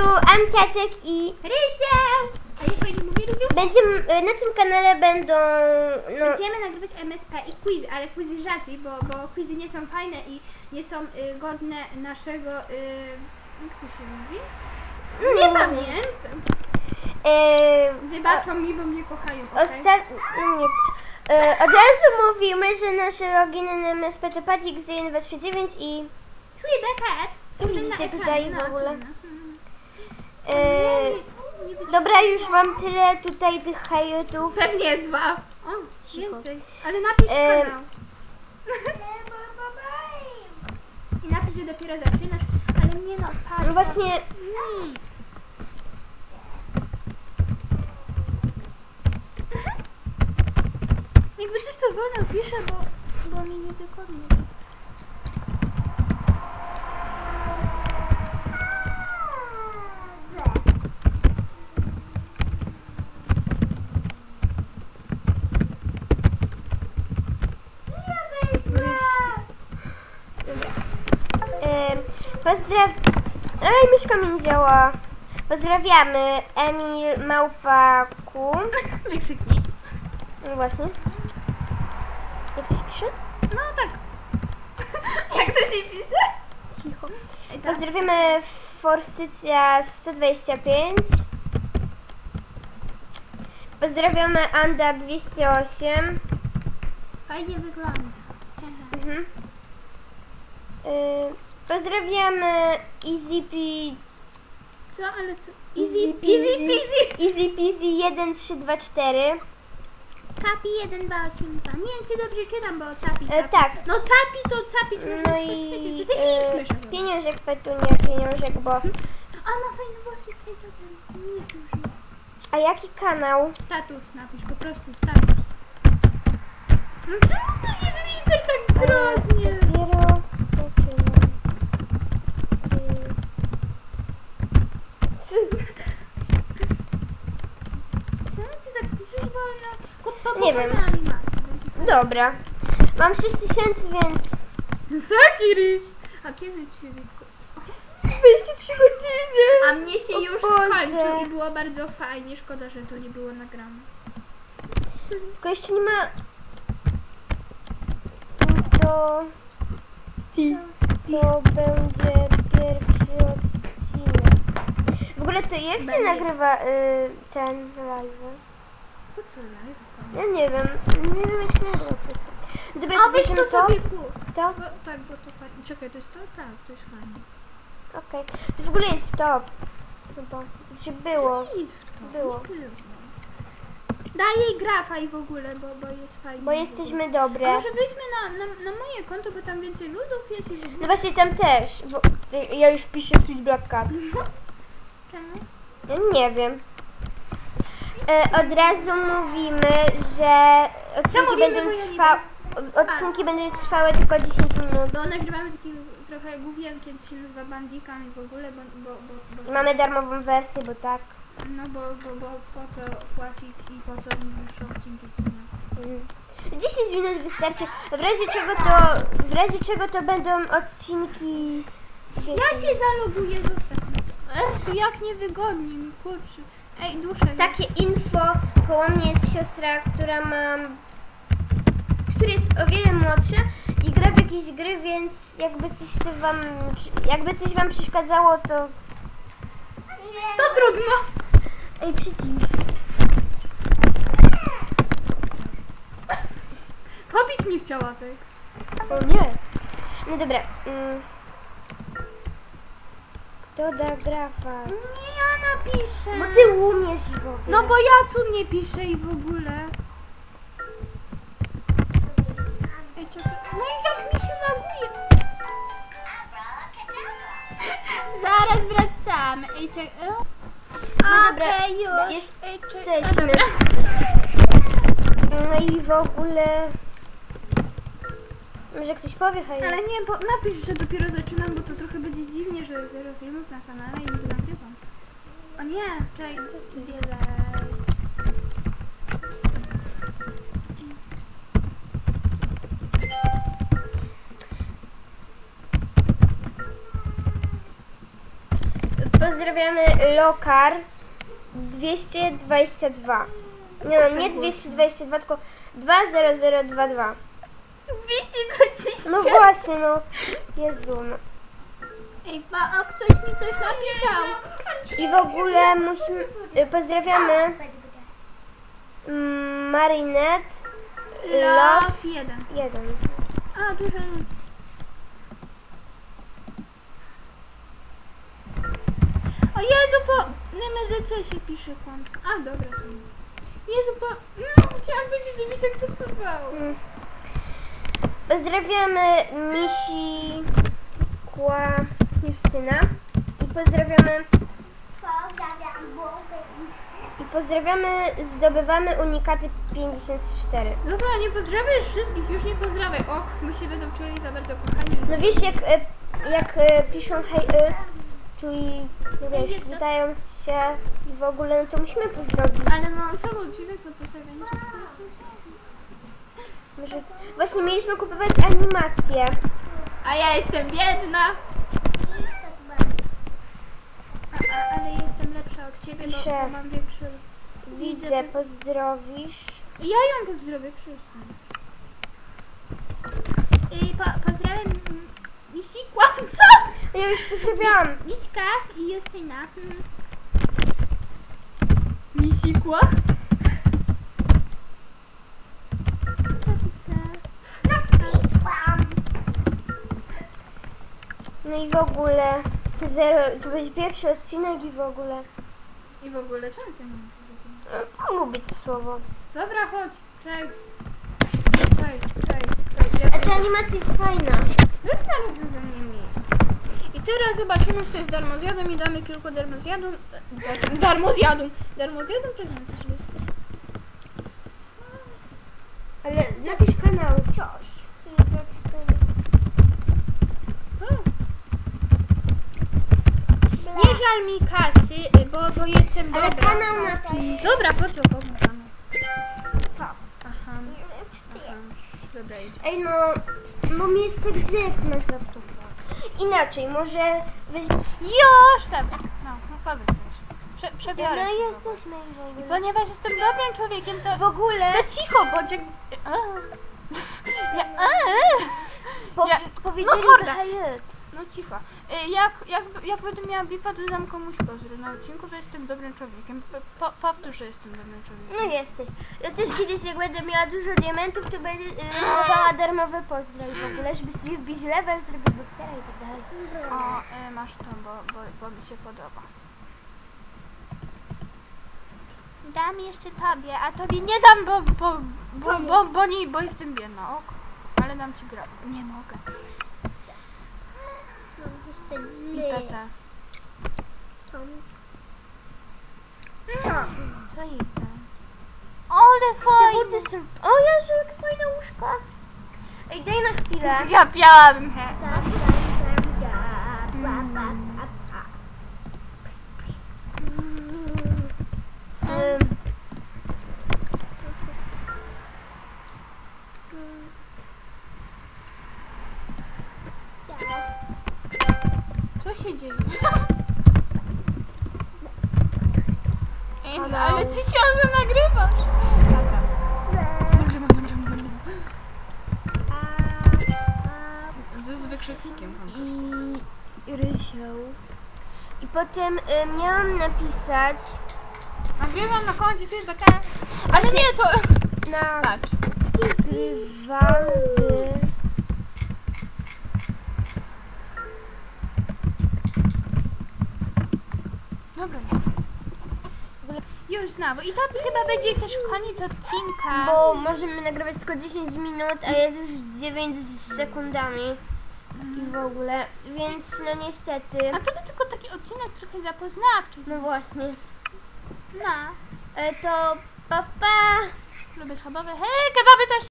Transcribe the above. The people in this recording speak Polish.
tu Amciaczek i Rysia! A jak pani mówi Rysiu? będziemy, y, na tym kanale będą, no, Będziemy nagrywać MSP i quizy, ale quizy rzadziej, bo, bo quizy nie są fajne i nie są y, godne naszego... Y, jak to się mówi? No, nie pamiętam. y, Wybaczą mi, bo mnie kochają. okej? Ostat... no nie. E, od razu mówimy, że nasze loginy na MSP to Patik z 1239 i Czuję bekat. Co widzicie tutaj w ogóle? E, dobra, już mam tyle tutaj tych highlightów. Pewnie dwa. O, więcej. Ale napisz E, kanał. I napisz, że dopiero zaczynasz. Ale mnie no, patrz. No właśnie, Mm. Jakby coś to wolno piszę, bo, bo mi niewygodnie. e, pozdraw... Ej, myszka mi nie działa. Pozdrawiamy Emil Małpaku. Wykrzyknij. No właśnie. Jak to się pisze? No tak. Jak to się pisze? Cicho. Tak. Pozdrawiamy Forsycja 125. Pozdrawiamy Anda 208. Fajnie wygląda. Mhm. Y, pozdrawiamy Easy P... Co, ale co? Easy easy peasy. Easy Peasy 1324. Capi 1, 2, 8, 2. Nie wiem, czy dobrze czytam, bo capi, E, capi. tak. No capi to capi, czy No i ty się nie śmiesz? pieniążek Petunia, pieniążek, bo... A ma fajny włosy, to ten, nie duży. A jaki kanał? Status napisz, po prostu status. No czemu to nie widzę tak groźnie? Dopiero zaczynam. Czemu ty tak piszesz wolno? Kup Nie wiem. Dobra. Mam 6000, więc... Jaki ryż? A kiedy ci ryż? 23 godziny! A mnie się O już Boże. skończył i było bardzo fajnie. Szkoda, że to nie było nagrane. Tylko jeszcze nie ma... To... To będzie pierwszy odcinek. W ogóle to jak się nagrywa y, ten live? Po co live? Ja nie wiem. Nie wiem jak się nagrywa po prostu. Dobra, A to weź to bierzemy to? sobie. To? Bo, tak, bo to fajnie. Czekaj, to jest to? Tak, to jest fajnie. Okej. To w ogóle jest w top. Chyba. Znaczy było. To nie jest w to. Było. Nie było. Daj jej grafa i w ogóle, bo, bo jest fajnie. Bo jesteśmy A dobre. może wejdźmy na, na, na moje konto, bo tam więcej ludów jest i w No ogóle. właśnie tam też. Bo ja już piszę Sweet Black Cat. Czemu? Ja nie wiem. E, od razu mówimy, że odcinki mówimy, będą bo ja nie trwały. Odcinki będą trwały tylko 10 minut. Bo nagrywamy taki trochę główienkiem, co się nazywa bandikam i w ogóle, bo, bo, bo, bo, mamy darmową wersję, bo tak. no bo, bo, bo po co płacić i po co już odcinki? Mm. 10 minut wystarczy. W razie czego to, w razie czego to będą odcinki. Ja się zaloguję, zostaw mnie. Ech, jak niewygodnie mi, kurczę. Ej, duszę. Takie info, koło mnie jest siostra, która ma, która jest o wiele młodsza i gra w jakieś gry, więc jakby coś to wam, jakby coś wam przeszkadzało, to... To trudno. Ej, przycisz. Pobić mi chciała tak. O nie. No dobra. Mm. Kto da grafa? Nie, ja napiszę. Bo ty umiesz w ogóle. No bo ja tu nie piszę i w ogóle. Ej, czekaj. No i jak mi się laguje. Zaraz wracamy. Ej, czekaj. No dobra, Okej, już. jest- Ej, czekaj. No i w ogóle... Może ktoś powie, hej. Ale nie, bo napisz, że dopiero zaczynam, bo to trochę będzie dziwnie, że zero filmów na kanale i nie nagrywam. O nie, czekaj, wiele. pozdrawiamy Lokar 222. Nie no, nie 222, tylko 20022. 220. No właśnie, no. Jezu, no. Ej, pa, a ktoś mi coś napisał. I w ogóle musimy, y, pozdrawiamy mm, Marinette Love Love 1. 1. A, dużo. O Jezu, po NMZC się pisze kłamstwo. A, dobra. Jezu, po... No, chciałam powiedzieć, że mi się akceptowało. Mm. Pozdrawiamy Misi Kła Justyna i pozdrawiamy i pozdrawiamy zdobywamy unikaty 54. Dobra, nie pozdrawiasz wszystkich, już nie pozdrawiaj. Och, my się będą czuli za bardzo kochani. No wiesz jak, e, jak e, piszą hej it, czyli no wiesz, witając się i w ogóle, no to musimy pozdrowić. Ale mam cały odcinek do pozdrawienia. Może właśnie mieliśmy kupować animację. A ja jestem biedna. A, a, ale jestem lepsza od ciebie, bo, Piszę. bo mam większy... Widzę, pozdrowisz. Ja ją pozdrowię, przestań. I po, pozdrawiam Misikła, co? Ja już pozdrawiałam. Miska i Justyna. Mm. Misikła? No i w ogóle, zero, to będzie pierwszy odcinek i w ogóle. I w ogóle czemu ty nie No, lubię to słowo. Dobra, chodź, cześć. Cześć, cześć, cześć. A ta animacja jest fajna. Znalazł ze mnie miejsce. I teraz zobaczymy, kto jest darmozjadem i damy kilku darmozjadom. Dar, darmozjadom. Darmozjadom prezenty. Ale napisz kanał. Coś. Nie żal mi kasy, bo, bo jestem Ale dobra. kanał napisz. Dobra, po co pomagamy? Aha. Aha. Dobra, idź. Ej no, bo mi jest tak źle, jak ty masz laptopa. Inaczej, może weź... Już! Dobra. No, no powiedz coś. Prze, przebiorę. No jesteśmy w ogóle. Ponieważ jestem dobrym człowiekiem, to... W ogóle... No cicho, bo cię... A. Ja... A. Po, Ja- powiedzieli no hej it. No cicho. Y, Jak, jak, jak będę miała bipa, to dam komuś pozdro na odcinku, że jestem dobrym człowiekiem. Po, po, powtórz, że jestem dobrym człowiekiem. No jesteś. Ja też kiedyś jak będę miała dużo diamentów, to będę y, dawała darmowe pozdro i w ogóle, żeby sobie wbić level, zrobić boostera i tak dalej. O, y, masz to, bo, bo, bo mi się podoba. Dam jeszcze tobie, a tobie nie dam, bo, bo, bo, bo, bo, nie, bo jestem biedna, ok. Ale dam ci gra. Nie mogę. I PT. Co idę? Ale Te fajnie. buty są... O Jezu, jakie fajne. Ej, daj na chwilę. Zgapiałabym Co się dzieje? Ej, no, ale ci ciągle nagrywasz. Dobra. Nagrywam, nagrywam, nagrywam. To jest z wykrzyknikiem. I rysioł. I potem y, miałam napisać Nagrywam na koncie feedbacka. Ale nie, to... na Patrz. dwa z... Już. I to chyba będzie też koniec odcinka. Bo możemy nagrywać tylko 10 minut, a jest już 9 z sekundami. I w ogóle, więc no niestety. A to był tylko taki odcinek trochę zapoznawczy. No właśnie. No. E, to pa pa! Lubię schabowe. Hej, kebaby też